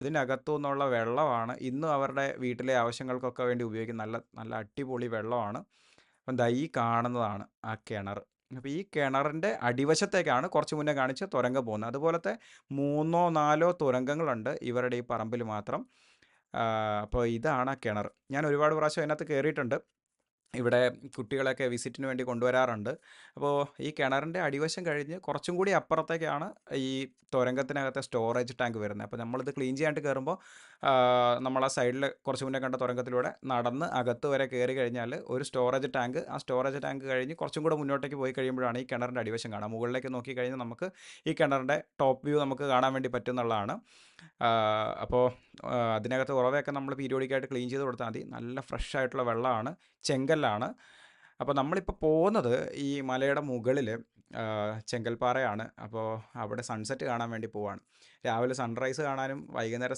ഇതിനകത്തു നിന്നുള്ള വെള്ളമാണ് ഇന്നും അവരുടെ വീട്ടിലെ ആവശ്യങ്ങൾക്കൊക്കെ വേണ്ടി ഉപയോഗിക്കുന്ന നല്ല നല്ല അടിപൊളി വെള്ളമാണ്. അപ്പം ദാ ഈ കാണുന്നതാണ് ആ കിണർ. അപ്പോൾ ഈ കിണറിന്റെ അടിവശത്തേക്കാണ് കുറച്ച് മുന്നേ കാണിച്ച തുരങ്കം പോകുന്നത്. അതുപോലത്തെ മൂന്നോ നാലോ തുരങ്കങ്ങളുണ്ട് ഇവരുടെ ഈ പറമ്പിൽ മാത്രം. അപ്പോൾ ഇതാണ് ആ കിണർ. ഞാൻ ഒരുപാട് പ്രാവശ്യം അതിനകത്ത് കയറിയിട്ടുണ്ട്. ഇവിടെ കുട്ടികളെയൊക്കെ വിസിറ്റിന് വേണ്ടി കൊണ്ടുവരാറുണ്ട്. അപ്പോൾ ഈ കിണറിന്റെ അടിവശം കഴിഞ്ഞ് കുറച്ചും കൂടി അപ്പുറത്തേക്കാണ് ഈ തുരങ്കത്തിനകത്തെ സ്റ്റോറേജ് ടാങ്ക് വരുന്നത്. അപ്പോൾ നമ്മളിത് ക്ലീൻ ചെയ്യാണ്ട് കയറുമ്പോൾ നമ്മൾ ആ സൈഡിൽ കുറച്ച് മുന്നേ കണ്ട തുരങ്കത്തിലൂടെ നടന്ന് അകത്ത് വരെ കയറി കഴിഞ്ഞാൽ ഒരു സ്റ്റോറേജ് ടാങ്ക് ആ സ്റ്റോറേജ് ടാങ്ക് കഴിഞ്ഞ് കുറച്ചും കൂടെ മുന്നോട്ടേക്ക് പോയി കഴിയുമ്പോഴാണ് ഈ കിണറിന്റെ അടിവശം കാണാം മുകളിലേക്ക് നോക്കി കഴിഞ്ഞാൽ നമുക്ക് ഈ കിണറിന്റെ ടോപ്പ് വ്യൂ നമുക്ക് കാണാൻ വേണ്ടി പറ്റുന്നുള്ളതാണ് അപ്പോൾ അതിനകത്ത് ഉറവയൊക്കെ നമ്മൾ പീരിയോഡിക്കായിട്ട് ക്ലീൻ ചെയ്ത് കൊടുത്താൽ മതി. നല്ല ഫ്രഷ് ആയിട്ടുള്ള വെള്ളമാണ് ചെങ്കല്ലാണ്. അപ്പോൾ നമ്മളിപ്പോൾ പോകുന്നത് ഈ മലയുടെ മുകളിൽ ചെങ്കൽപ്പാറയാണ്. അപ്പോൾ അവിടെ സൺസെറ്റ് കാണാൻ വേണ്ടി പോവാണ്. രാവിലെ സൺറൈസ് കാണാനും വൈകുന്നേരം